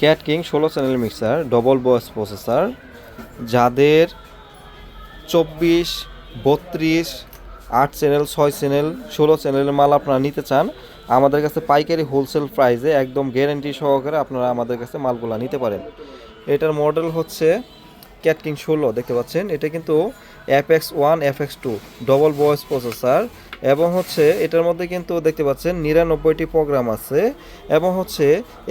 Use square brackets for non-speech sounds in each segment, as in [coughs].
Cat king ষোলো channel mixer, double voice processor, যাদের চব্বিশ, বত্রিশ, আট চ্যানেল, ছয় চ্যানেল, ষোলো চ্যানেলের মাল আপনারা নিতে চান, আমাদের কাছে পাইকারি হোলসেল প্রাইসে একদম গ্যারেন্টি সহকারে আপনারা আমাদের কাছে মালগুলো নিতে পারেন। এটার মডেল হচ্ছে ক্যাটকিং ষোলো, দেখতে পাচ্ছেন? এটা কিন্তু F X one F X two double voice processor এবং হচ্ছে এটার মধ্যে কিন্তু দেখতে পাচ্ছেন নিরানব্বইটি প্রোগ্রাম আছে। এবং হচ্ছে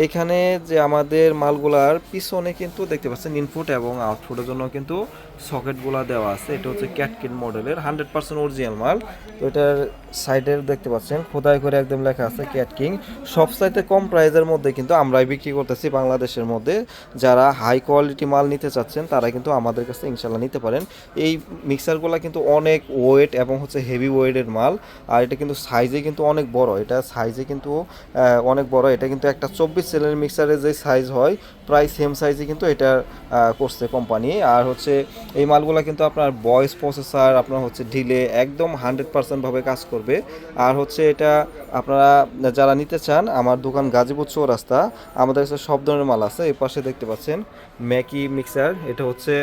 এখানে যে আমাদের মালগুলার পিছনে কিন্তু দেখতে পাচ্ছেন ইনপুট এবং আউটপুটের জন্য কিন্তু সকেটগুলো দেওয়া আছে। এটা হচ্ছে ক্যাটকিন মডেলের হান্ড্রেড পার্সেন্ট অরিজিনাল মাল। তো এটার সাইডের দেখতে পাচ্ছেন, খোদাই করে একদম লেখা আছে ক্যাটকিং সবচাইতে কম প্রাইসের মধ্যে কিন্তু আমরাই বিক্রি করতেছি বাংলাদেশের মধ্যে। যারা হাই কোয়ালিটি মাল নিতে চাচ্ছেন, তারা কিন্তু আমাদের কাছে ইনশাল্লাহ নিতে পারেন। এই মিক্সারগুলো কিন্তু অনেক ওয়েট এবং হচ্ছে হেভি ওয়েটের মাল। আর এটা কিন্তু সাইজে কিন্তু অনেক বড়। এটা সাইজে কিন্তু অনেক বড়। এটা কিন্তু একটা চব্বিশ সেলের মিক্সারের যে সাইজ হয়, প্রায় সেম সাইজে কিন্তু এটা করছে কোম্পানি আর হচ্ছে এই মালগুলো কিন্তু আপনার ভয়েস প্রসেসার আপনার হচ্ছে ঢিলে একদম হান্ড্রেড পার্সেন্টভাবে কাজ করবে। আর হচ্ছে এটা আপনারা যারা নিতে চান, আমার দোকান গাজীপুর চৌ রাস্তা আমাদের কাছে সব ধরনের মাল আছে। এই পাশে দেখতে পাচ্ছেন ম্যাকি মিক্সার এটা হচ্ছে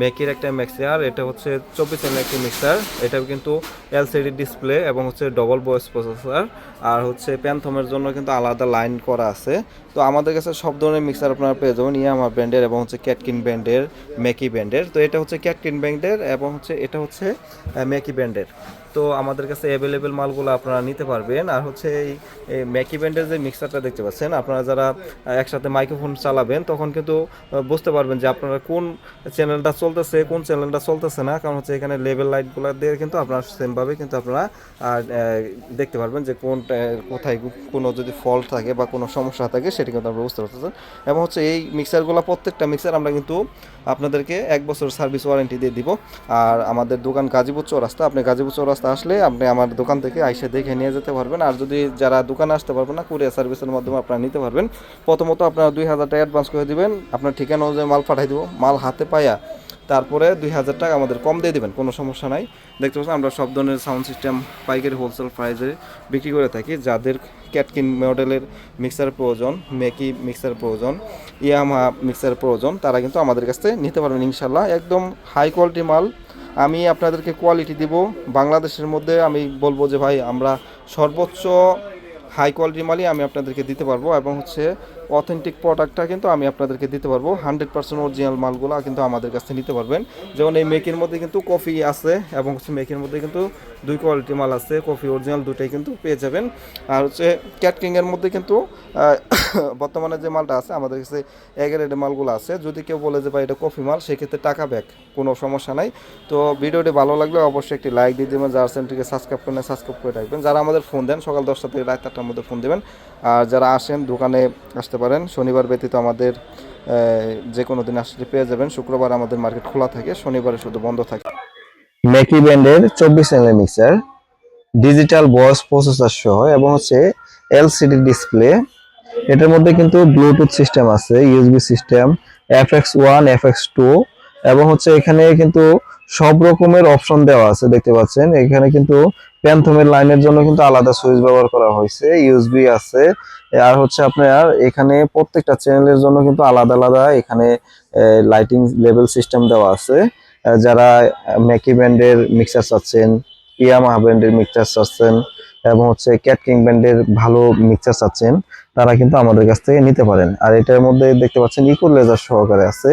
ম্যাকির একটা মিক্সার এটা হচ্ছে চব্বিশ এর একটি মিক্সার এটাও কিন্তু এলসিডি ডিসপ্লে এবং হচ্ছে ডবল বয়েস প্রসেসর আর হচ্ছে প্যান্থমের জন্য কিন্তু আলাদা লাইন করা আছে। তো আমাদের কাছে সব ধরনের মিক্সার আপনারা পেয়ে যাবেন ইয়ামা ব্র্যান্ডের এবং হচ্ছে ক্যাটকিন ব্র্যান্ডের ম্যাকি ব্র্যান্ডের তো এটা হচ্ছে ক্যাটকিন ব্র্যান্ডের এবং হচ্ছে এটা হচ্ছে ম্যাকি ব্র্যান্ডের তো আমাদের কাছে অ্যাভেলেবেল মালগুলো আপনারা নিতে পারবেন। আর হচ্ছে এই ম্যাকি ব্র্যান্ডের যে মিক্সারটা দেখতে পাচ্ছেন, আপনারা যারা একসাথে মাইক্রোফোন চালাবেন, তখন কিন্তু বুঝতে পারবেন যে আপনারা কোন চ্যানেলটা চলতেছে, কোন চ্যানেলটা চলতেছে না, কারণ হচ্ছে এখানে লেভেল লাইটগুলো দিয়ে কিন্তু আপনারা সেমভাবে কিন্তু আপনারা দেখতে পারবেন যে কোন কোথায় কোনো যদি ফল্ট থাকে বা কোনো সমস্যা থাকে, সেটা কিন্তু আপনারা বুঝতে পারতেছেন। এবং হচ্ছে এই মিক্সারগুলো প্রত্যেকটা মিক্সার আমরা কিন্তু আপনাদেরকে এক বছর সার্ভিস ওয়ারেন্টি দিয়ে দিব। আর আমাদের দোকান গাজীপুর চৌরাস্তা, আপনি গাজীপুর চৌরাস্তা আসলে আপনি আমার দোকান থেকে আইসে দেখে নিয়ে যেতে পারবেন। আর যদি যারা দোকানে আসতে পারবেন না কুরিয়ার সার্ভিসের মাধ্যমে আপনারা নিতে পারবেন। প্রথমত আপনারা দুই হাজার টাকা অ্যাডভান্স করে দিবেন। আপনার ঠিকানা অনুযায়ী মাল পাঠিয়ে দেবো। মাল হাতে পায়া তারপরে দুই হাজার টাকা আমাদের কম দিয়ে দেবেন, কোনো সমস্যা নাই। দেখতে পাচ্ছেন, আমরা সব ধরনের সাউন্ড সিস্টেম পাইকারি হোলসেল প্রাইসে বিক্রি করে থাকি। যাদের ক্যাটকিন মডেলের মিক্সার প্রয়োজন মেকি মিক্সার প্রয়োজন ইয়ামা মিক্সার প্রয়োজন, তারা কিন্তু আমাদের কাছ থেকে নিতে পারবেন ইনশাল্লাহ একদম হাই কোয়ালিটি মাল। আমি আপনাদেরকে কোয়ালিটি দিব। বাংলাদেশের মধ্যে আমি বলব যে ভাই, আমরা সর্বোচ্চ হাই কোয়ালিটির মালই আমি আপনাদেরকে দিতে পারব এবং হচ্ছে অথেন্টিক প্রোডাক্টটা কিন্তু আমি আপনাদেরকে দিতে পারব। হান্ড্রেড পার্সেন্ট অরিজিনাল মালগুলো কিন্তু আমাদের কাছ নিতে পারবেন। যেমন এই মেকের মধ্যে কিন্তু কফি আছে এবং হচ্ছে মেকের মধ্যে কিন্তু দুই কোয়ালিটি মাল আছে। কফি অরিজিনাল দুটাই কিন্তু পেয়ে যাবেন। আর হচ্ছে ক্যাটকিংয়ের মধ্যে কিন্তু [coughs] বর্তমানে যে মালটা আছে, আমাদের কাছে এগারেটের মালগুলো আছে। যদি কেউ বলে যে, ভাই, এটা কফি মাল, সেক্ষেত্রে টাকা ব্যাক, কোনো সমস্যা নাই। তো ভিডিওটি ভালো লাগলে অবশ্যই একটি লাইক দিয়ে দেবেন। যারা চ্যানেলটিকে সাবস্ক্রাইব করেন সাবস্ক্রাইব করে রাখবেন। যারা আমাদের ফোন দেন, সকাল দশটা থেকে রাত আটটার মধ্যে ফোন দেবেন। আর যারা আসেন, দোকানে আসতে পারেন। শনিবার ব্যতীত আমাদের যে কোনো দিন আসলে পেয়ে যাবেন। শুক্রবার আমাদের মার্কেট খোলা থাকে, শনিবারে শুধু বন্ধ থাকে। মেকি ব্র্যান্ডের চব্বিশ MM mixer digital voice processor সহ এবং হচ্ছে এলসিডি ডিসপ্লে এটার মধ্যে কিন্তু ব্লুটুথ সিস্টেম আছে USB system F X one F X two এবং হচ্ছে এখানে কিন্তু সব রকমের অপশন দেওয়া আছে, দেখতে পাচ্ছেন। এখানে কিন্তু প্যান্থমের লাইনের জন্য কিন্তু আলাদা সুইচ ব্যবহার করা হয়েছে ইউএসবি আছে, আর হচ্ছে আপনার এখানে প্রত্যেকটা চ্যানেলের জন্য কিন্তু আলাদা আলাদা এখানে লাইটিং লেভেল সিস্টেম দেওয়া আছে। যারা ম্যাকি ব্র্যান্ডের মিক্সার চাচ্ছেন ইয়ামাহা ব্র্যান্ডের মিক্সার চাচ্ছেন এবং হচ্ছে ক্যাটকিং ব্যান্ডের ভালো মিক্সার চাচ্ছেন তারা কিন্তু আমাদের কাছ থেকে নিতে পারেন। আর এটার মধ্যে দেখতে পাচ্ছেন ইকো লেজার সহকারে আছে।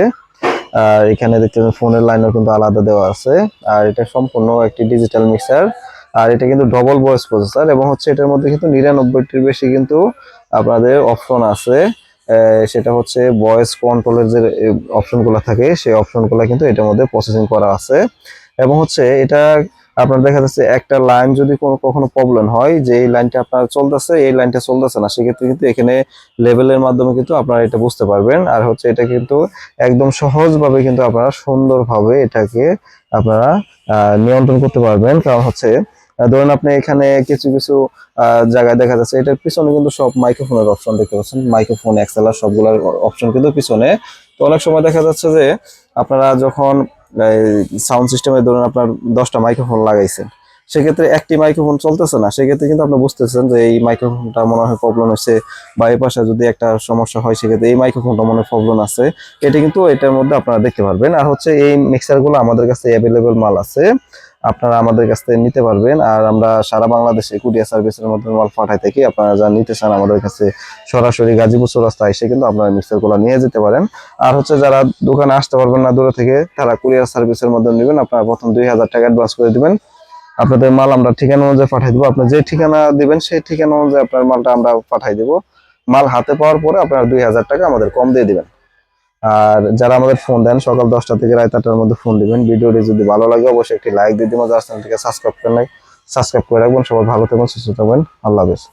আর এখানে দেখতে পাচ্ছেন ফোনের লাইনও কিন্তু আলাদা দেওয়া আছে। আর এটা সম্পূর্ণ একটি ডিজিটাল মিক্সার আর এটা কিন্তু ডবল ভয়েস প্রসেসর এবং হচ্ছে এটার মধ্যে কিন্তু নিরানব্বইটির বেশি কিন্তু আপনাদের অপশন আছে। সেটা হচ্ছে ভয়েস কন্ট্রোলের যে অপশনগুলো থাকে, সেই অপশনগুলো কিন্তু এটার মধ্যে প্রসেসিং করা আছে। এবং হচ্ছে এটা আপনার দেখা যাচ্ছে একটা লাইন যদি কোনো, কখনো প্রবলেম হয়, যে এই লাইনটা আপনার চলতেছে, এই লাইনটা চলতেছে না, সেক্ষেত্রে কিন্তু এখানে লেভেলের মাধ্যমে কিন্তু আপনারা এটা বুঝতে পারবেন। আর হচ্ছে এটা কিন্তু একদম সহজভাবে কিন্তু আপনারা সুন্দরভাবে এটাকে আপনারা নিয়ন্ত্রণ করতে পারবেন। কারণ হচ্ছে ধরুন আপনি এখানে কিছু কিছু জায়গায় দেখা যাচ্ছে, এটার পিছনে কিন্তু সব মাইক্রোফোনের অপশন দেখতে পাচ্ছেন। মাইক্রোফোন এক্সেলার সবগুলোর অপশন কিন্তু পিছনে। তো অনেক সময় দেখা যাচ্ছে যে আপনারা যখন সাউন্ড সিস্টেমে ধরুন আপনার দশটা মাইক্রোফোন লাগাইছেন, সেক্ষেত্রে একটি মাইক্রোফোন চলতেছে না। সেক্ষেত্রে কিন্তু আপনি বুঝতেছেন যে এই মাইক্রোফোনটা মনে হয় প্রবলেম হচ্ছে বা এই পাশে যদি একটা সমস্যা হয়, সেক্ষেত্রে এই মাইক্রোফোনটা মনে প্রবলেম আছে। এটা কিন্তু এটার মধ্যে আপনারা দেখতে পারবেন। আর হচ্ছে এই মিক্সারগুলো আমাদের কাছে অ্যাভেলেবেল মাল আছে। আপনারা আমাদের কাছ থেকে নিতে পারবেন। আর আমরা সারা বাংলাদেশে কুরিয়ার সার্ভিসের মাধ্যমে মাল পাঠাই থাকি। আপনারা যা নিতে চান আমাদের কাছে সরাসরি গাজীপুর চৌরাস্তা এসে কিন্তু আপনারা মিক্সারগুলো নিয়ে যেতে পারেন। আর হচ্ছে যারা দোকানে আসতে পারবেন না দূরে থেকে, তারা কুরিয়ার সার্ভিসের মাধ্যমে নেবেন। আপনারা প্রথম দুই হাজার টাকা অ্যাডভান্স করে দিবেন। আপনাদের মাল আমরা ঠিকানা অনুযায়ী পাঠাই দেবো। আপনার যে ঠিকানা দিবেন, সেই ঠিকানা অনুযায়ী আপনার মালটা আমরা পাঠাই দেবো। মাল হাতে পাওয়ার পরে আপনারা দুই হাজার টাকা আমাদের কম দিয়ে দিবেন। আর যারা আমাদের ফোন দেন, সকাল দশটা থেকে রাত আটটার মধ্যে ফোন দিবেন। ভিডিওটি যদি ভালো লাগে, অবশ্যই একটি লাইক দিয়ে দিবেন। যারা চ্যানেলটিকে সাবস্ক্রাইব করেন সাবস্ক্রাইব করে রাখবেন। সবাই ভালো থাকবেন, সুস্থ থাকবেন। আল্লাহ হাফেজ।